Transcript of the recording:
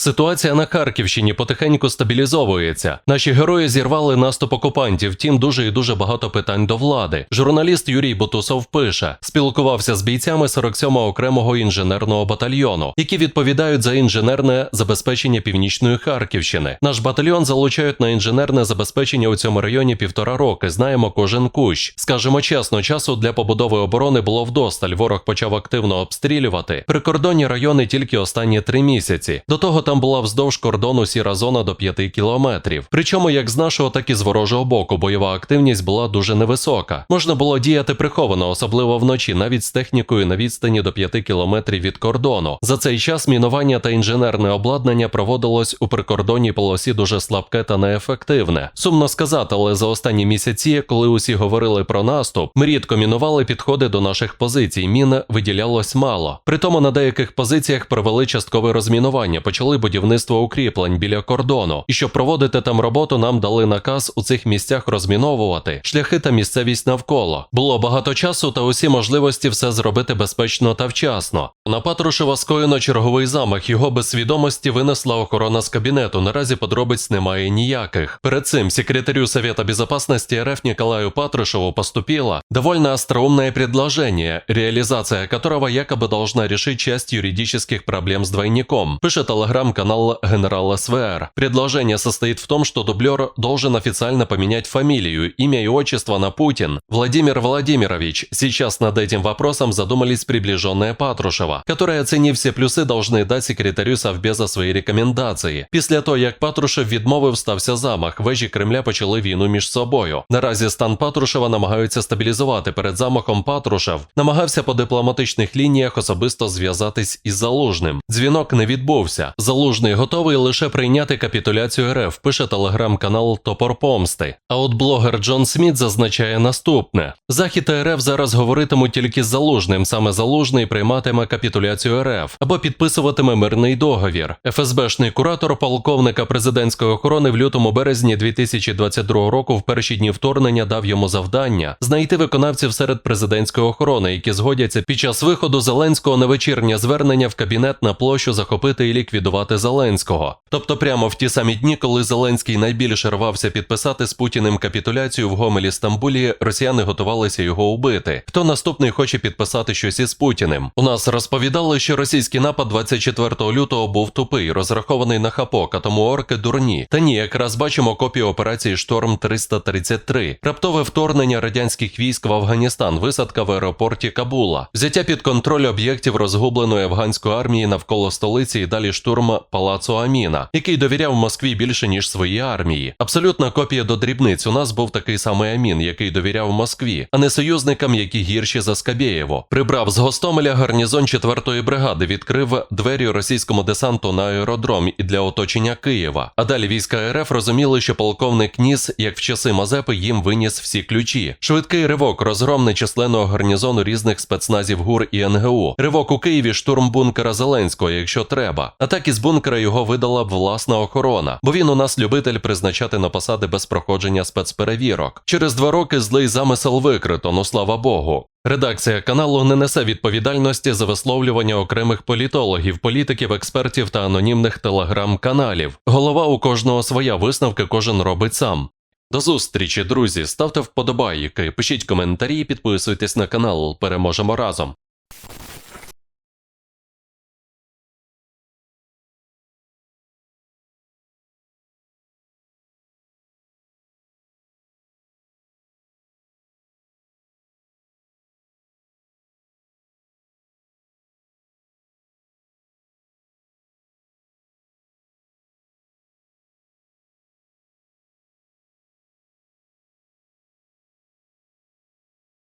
Ситуація на Харківщині потихеньку стабілізовується. Наші герої зірвали наступ окупантів, втім дуже і дуже багато питань до влади. Журналіст Юрій Бутусов пише: спілкувався з бійцями 47-го окремого інженерного батальйону, які відповідають за інженерне забезпечення північної Харківщини. Наш батальйон залучають на інженерне забезпечення у цьому районі півтора роки. Знаємо кожен кущ. Скажемо чесно, часу для побудови оборони було вдосталь. Ворог почав активно обстрілювати. Прикордонні райони тільки останні три місяці. До того там була вздовж кордону сіра зона до 5 кілометрів. Причому як з нашого, так і з ворожого боку бойова активність була дуже невисока. Можна було діяти приховано, особливо вночі, навіть з технікою на відстані до 5 кілометрів від кордону. За цей час мінування та інженерне обладнання проводилось у прикордонній полосі дуже слабке та неефективне. Сумно сказати, але за останні місяці, коли усі говорили про наступ, ми рідко мінували підходи до наших позицій. Мін виділялось мало. Притому на деяких позиціях провели часткове розмінування, почали будівництво укріплень біля кордону. І щоб проводити там роботу, нам дали наказ у цих місцях розміновувати шляхи та місцевість навколо. Було багато часу та усі можливості все зробити безпечно та вчасно. На Патрушева скоєно черговий замах. Його без свідомості винесла охорона з кабінету. Наразі подробиць немає ніяких. Перед цим секретарю Совета Безопасности РФ Николаю Патрушеву поступило довольно остроумное предложение, реализация которого якобы должна решить часть юридических проблем с двойником, пишет телеграм-канал Генерал СВР. Предложение состоит в том, что дублер должен официально поменять фамилию, имя и отчество на Путин. Владимир Владимирович, сейчас над этим вопросом задумались приближенные Патрушева, которые, оценив все плюсы, должны дать секретарю Совбеза свої рекомендації. Після того, як Патрушев відмовив, стався замах, вежі Кремля почали війну між собою. Наразі стан Патрушева намагаються стабілізувати. Перед замахом Патрушев намагався по дипломатичних лініях особисто зв'язатись із Залужним. Дзвінок не відбувся. Залужний готовий лише прийняти капітуляцію РФ, пише телеграм-канал Топор Помсти. А от блогер Джон Сміт зазначає наступне: Захід та РФ зараз говоритимуть тільки з Залужним. Саме Залужний прийматиме капітуляцію РФ або підписуватиме мирний договір. ФСБшний куратор полковника президентської охорони в лютому березні 2022 року в перші дні вторгнення дав йому завдання знайти виконавців серед президентської охорони, які згодяться під час виходу Зеленського на вечірнє звернення в кабінет на площу захопити і ліквідувати Зеленського. Тобто, прямо в ті самі дні, коли Зеленський найбільше рвався підписати з Путіним капітуляцію в Гомелі Стамбулі, росіяни готувалися його убити. Хто наступний хоче підписати щось із Путіним? У нас розповідали, що російський напад 24 лютого був тупий, розрахований на хапок, а тому орки дурні. Та ні, якраз бачимо копію операції Шторм 333 раптове вторгнення радянських військ в Афганістан, висадка в аеропорті Кабула, взяття під контроль об'єктів розгубленої афганської армії навколо столиці і далі штурм палацу Аміна, який довіряв Москві більше ніж своїй армії. Абсолютна копія до дрібниць. У нас був такий самий Амін, який довіряв Москві, а не союзникам, які гірші за Скабєєво. Прибрав з Гостомеля гарнізон 4-ї бригади, відкрив двері російському десанту на аеродром і для оточення Києва. А далі війська РФ розуміли, що полковник Ніс, як в часи Мазепи, їм виніс всі ключі. Швидкий ривок, розгром нечисленного гарнізону різних спецназів ГУР і НГУ. Ривок у Києві, штурм бункера Зеленського, якщо треба. А так із бункера його видала б власна охорона, бо він у нас любитель призначати на посади без проходження спецперевірок. Через два роки злий замисел викрито, ну слава Богу. Редакція каналу не несе відповідальності за висловлювання окремих політологів, політиків, експертів та анонімних телеграм-каналів. Голова у кожного своя висновки кожен робить сам. До зустрічі, друзі. Ставте вподобайки, пишіть коментарі, підписуйтесь на канал. Переможемо разом.